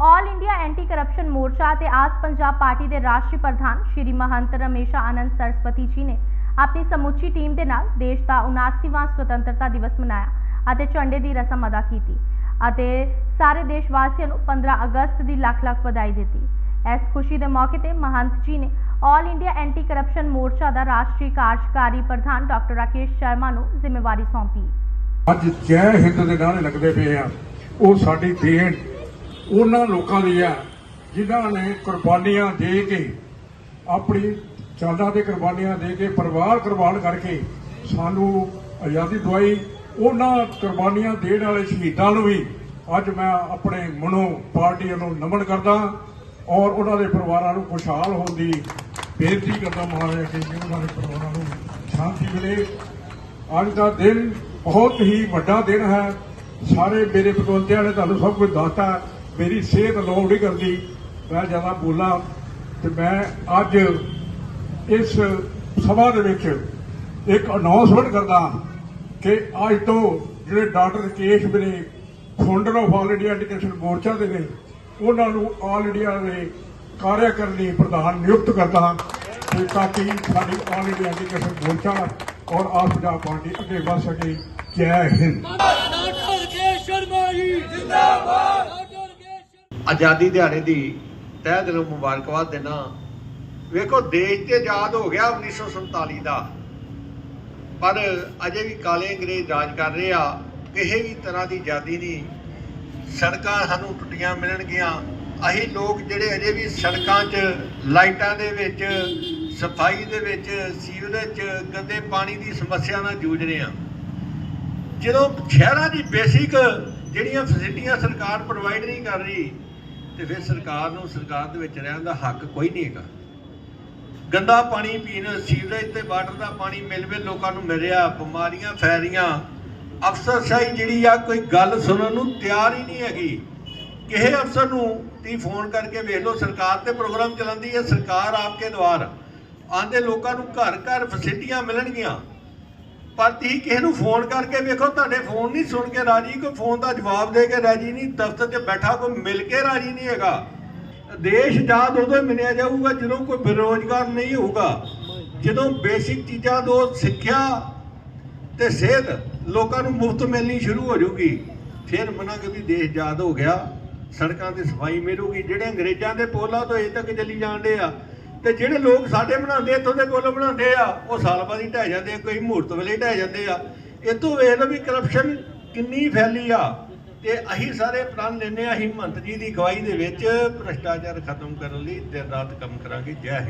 All India anti corruption ਮੋਰਚਾ ਤੇ ਆਸ ਪੰਜਾਬ ਪਾਰਟੀ ਦੇ ਰਾਸ਼ਟਰੀ ਪ੍ਰਧਾਨ ਸ਼੍ਰੀ ਮਹੰਤ ਰਮੇਸ਼ਾ ਆਨੰਦ ਸਰਸਵਤੀ ਜੀ ਨੇ ਆਪਣੀ ਸਮੁੱਚੀ ਟੀਮ ਦੇ ਨਾਲ ਦੇਸ਼ ਦਾ 79ਵਾਂ ਸੁਤੰਤਰਤਾ ਦਿਵਸ ਮਨਾਇਆ ਅਤੇ ਝੰਡੇ ਦੀ ਰਸਮ ਅਦਾ ਕੀਤੀ ਅਤੇ ਸਾਰੇ ਦੇਸ਼ ਵਾਸੀਆਂ ਨੂੰ 15 ਅਗਸਤ ਦੀ ਲੱਖ ਲੱਖ ਵਧਾਈ ਦਿੱਤੀ। ਇਸ ਖੁਸ਼ੀ ਦੇ ਮੌਕੇ ਤੇ ਮਹੰਤ ਜੀ ਨੇ ਆਲ ਇੰਡੀਆ ਐਂਟੀ ਕਰਪਸ਼ਨ ਮੋਰਚਾ ਦਾ ਰਾਸ਼ਟਰੀ ਕਾਰਜਕਾਰੀ ਪ੍ਰਧਾਨ ਡਾਕਟਰ ਰਾਕੇਸ਼ ਸ਼ਰਮਾ ਨੂੰ ਜ਼ਿੰਮੇਵਾਰੀ ਸੌਂਪੀ। ਅੱਜ ਜੈ ਹਿੰਦ ਦੇ ਨਾਰੇ ਲੱਗਦੇ ਪਏ ਆ। ਉਹ ਸਾਡੀ ਦੇਣ ਉਹਨਾਂ ਲੋਕਾਂ ਦੀ ਹੈ ਜਿਨ੍ਹਾਂ ਨੇ ਕੁਰਬਾਨੀਆਂ ਦੇ ਕੇ ਆਪਣੀ ਚਾਲਾਂ 'ਤੇ ਕੁਰਬਾਨੀਆਂ ਦੇ ਕੇ ਪਰਿਵਾਰ ਕੁਰਬਾਨ ਕਰਕੇ ਸਾਨੂੰ ਆਜ਼ਾਦੀ ਦਵਾਈ, ਉਹਨਾਂ ਕੁਰਬਾਨੀਆਂ ਦੇਣ ਵਾਲੇ ਸ਼ਹੀਦਾਂ ਨੂੰ ਵੀ ਅੱਜ ਮੈਂ ਆਪਣੇ ਮਨੋਂ ਪਾਰਟੀ ਵੱਲੋਂ ਨਮਨ ਕਰਦਾ ਔਰ ਉਹਨਾਂ ਦੇ ਪਰਿਵਾਰਾਂ ਨੂੰ ਖੁਸ਼ਹਾਲ ਹੋਣ ਦੀ ਬੇਨਤੀ ਕਰਦਾ ਮਹਾਰਾਜ ਕਿ ਉਹਨਾਂ ਦੇ ਪਰਿਵਾਰਾਂ ਨੂੰ ਸ਼ਾਂਤੀ ਮਿਲੇ। ਅੱਜ ਦਾ ਦਿਨ ਬਹੁਤ ਹੀ ਵੱਡਾ ਦਿਨ ਹੈ। ਸਾਰੇ ਮੇਰੇ ਪਤਵੰਤਿਆਂ ਨੇ ਤੁਹਾਨੂੰ ਸਭ ਕੁਝ ਦੱਸਤਾ। ਮੇਰੀ ਸਿਹਤ ਅਲਾਉ ਨਹੀਂ ਕਰਦੀ। ਮੈਂ ਜ਼ਿਆਦਾ ਬੋਲਾਂ ਤੇ ਮੈਂ ਅੱਜ ਇਸ ਸਭਾ ਦੇ ਵਿੱਚ ਇੱਕ ਅਨਾਉਂਸਮੈਂਟ ਕਰਦਾ ਕਿ ਅੱਜ ਤੋਂ ਜਿਹੜੇ ਡਾਕਟਰ ਕੇਸ਼ ਮੇਰੇ founder of all India education Morcha ਦੇ ਨੇ, ਉਹਨਾਂ ਨੂੰ ਆਲ ਇੰਡੀਆ ਦੇ ਕਾਰਿਆਕਾਰਣੀ ਪ੍ਰਧਾਨ ਨਿਯੁਕਤ ਕਰਦਾ ਹਾਂ ਤੇ ਤਾਂ ਕਿ ਸਾਡੀ ਆਲ ਇੰਡੀਆ ਐਜੂਕੇਸ਼ਨ ਮੋਰਚਾ ਔਰ ਆਲ ਪੰਜਾਬ ਪਾਰਟੀ ਅੱਗੇ ਵਧ ਸਕੇ। ਜੈ ਹਿੰਦ। ਡਾਕਟਰ ਕੇ ਸ਼ਰਮਾ ਜੀ, ਜਿੰਦਾਬਾਦ। ਆਜ਼ਾਦੀ ਦਿਹਾੜੇ ਦੀ ਤਹਿ ਦਿਲੋਂ ਮੁਬਾਰਕਬਾਦ ਦੇਣਾ ਵੇਖੋ, ਦੇਸ਼ ਤੇ ਆਜ਼ਾਦ ਹੋ ਗਿਆ 1947 ਦਾ। ਪਰ ਅਜੇ ਵੀ ਕਾਲੇ ਅੰਗਰੇਜ਼ ਰਾਜ ਕਰ ਰਹੇ ਆ, ਕਿਸੇ ਵੀ ਤਰ੍ਹਾਂ ਦੀ ਆਜ਼ਾਦੀ ਨਹੀਂ। ਸੜਕਾਂ ਸਾਨੂੰ ਟੁੱਟੀਆਂ ਮਿਲਣਗੀਆਂ। ਅਸੀਂ ਲੋਕ ਜਿਹੜੇ ਅਜੇ ਵੀ ਸੜਕਾਂ 'ਚ, ਲਾਈਟਾਂ ਦੇ ਵਿੱਚ, ਸਫ਼ਾਈ ਦੇ ਵਿੱਚ, ਸੀਵਰੇਜ 'ਚ, ਗੰਦੇ ਪਾਣੀ ਦੀ ਸਮੱਸਿਆ ਨਾਲ ਜੂਝ ਰਹੇ ਆ। ਜਦੋਂ ਸ਼ਹਿਰਾਂ ਦੀ ਬੇਸਿਕ ਜਿਹੜੀਆਂ ਫੈਸਿਲਿਟੀਆਂ ਸਰਕਾਰ ਪ੍ਰੋਵਾਈਡ ਨਹੀਂ ਕਰ ਰਹੀ ਤੇ ਫਿਰ ਸਰਕਾਰ ਨੂੰ, ਸਰਕਾਰ ਦੇ ਵਿੱਚ ਰਹਿਣ ਦਾ ਹੱਕ ਕੋਈ ਨਹੀਂ ਹੈਗਾ। ਗੰਦਾ ਪਾਣੀ ਪੀਣ, ਸੀਵਰੇਜ ਤੇ ਵਾਟਰ ਦਾ ਪਾਣੀ ਮਿਲ ਮਿਲ ਲੋਕਾਂ ਨੂੰ ਮਿਲ ਰਿਹਾ ਬਿਮਾਰੀਆਂ ਫੈਲ ਰਹੀਆਂ ਅਫਸਰਸ਼ਾਹੀ ਜਿਹੜੀ ਆ, ਕੋਈ ਗੱਲ ਸੁਣਨ ਨੂੰ ਤਿਆਰ ਹੀ ਨਹੀਂ ਹੈਗੀ। ਕਿਸੇ ਅਫਸਰ ਨੂੰ ਤੀ ਫੋਨ ਕਰਕੇ ਵੇਖ ਲਓ, ਸਰਕਾਰ ਤੇ ਪ੍ਰੋਗਰਾਮ ਚਲਾਉਂਦੀ ਹੈ, ਸਰਕਾਰ ਆਪਕੇ ਦਵਾਰ ਆਂਦੇ ਲੋਕਾਂ ਨੂੰ ਘਰ ਘਰ ਫੈਸਿਲਿਟੀਆਂ ਮਿਲਣਗੀਆਂ। ਪਰ ਤੁਸੀਂ ਕਿਸੇ ਨੂੰ ਫੋਨ ਕਰਕੇ ਵੇਖੋ, ਤੁਹਾਡੇ ਫੋਨ ਨਹੀਂ ਸੁਣ ਕੇ ਰਾਜੀ, ਕੋਈ ਫੋਨ ਦਾ ਜਵਾਬ ਦੇ ਕੇ ਰਾਜੀ ਨਹੀਂ, ਦਫ਼ਤਰ 'ਚ ਬੈਠਾ ਕੋਈ ਮਿਲ ਕੇ ਰਾਜੀ ਨਹੀਂ ਹੈਗਾ। ਦੇਸ਼ ਆਜ਼ਾਦ ਉਦੋਂ ਮਿਲਿਆ ਜਾਊਗਾ, ਜਦੋਂ ਕੋਈ ਬੇਰੋਜ਼ਗਾਰ ਨਹੀਂ ਹੋਊਗਾ। ਜਦੋਂ ਬੇਸਿਕ ਚੀਜ਼ਾਂ ਤੋਂ ਸਿੱਖਿਆ ਤੇ ਸਿਹਤ ਲੋਕਾਂ ਨੂੰ ਮੁਫਤ ਮਿਲਣੀ ਸ਼ੁਰੂ ਹੋ ਜਾਊਗੀ, ਫਿਰ ਮੰਨਾਂਗੇ ਵੀ ਦੇਸ਼ ਆਜ਼ਾਦ ਹੋ ਗਿਆ, ਸੜਕਾਂ ਤੇ ਸਫ਼ਾਈ ਮਿਲੂਗੀ, ਜਿਹੜੇ ਅੰਗਰੇਜ਼ਾਂ ਦੇ ਪੋਲਾਂ ਤੋਂ ਅਜੇ ਤੱਕ ਚੱਲੀ ਜਾਂਦੇ ਆ ਤੇ ਜਿਹੜੇ ਲੋਕ ਸਾਡੇ ਬਣਾਉਂਦੇ, ਇੱਥੋਂ ਦੇ ਪੁੱਲ ਬਣਾਉਂਦੇ ਆ, ਉਹ ਸਾਲ ਬਾਅਦ ਹੀ ਢਹਿ ਜਾਂਦੇ ਆ, ਕੋਈ ਮਹੂਰਤ ਵੇਲੇ ਢਹਿ ਜਾਂਦੇ ਆ। ਇਤੋਂ ਵੇਖ ਲਓ ਵੀ ਕਰਪਸ਼ਨ ਕਿੰਨੀ ਫੈਲੀ ਆ। ਤੇ ਅਸੀਂ ਸਾਰੇ ਪ੍ਰਣ ਲੈਨੇ ਆ, ਅਸੀਂ ਮੰਤ ਜੀ ਦੀ ਅਗਵਾਈ ਦੇ ਵਿੱਚ ਭ੍ਰਿਸ਼ਟਾਚਾਰ ਖਤਮ ਕਰਨ ਲਈ ਦਿਨ ਰਾਤ ਕੰਮ ਕਰਾਂਗੇ। ਜੈ ਹਿੰਦ।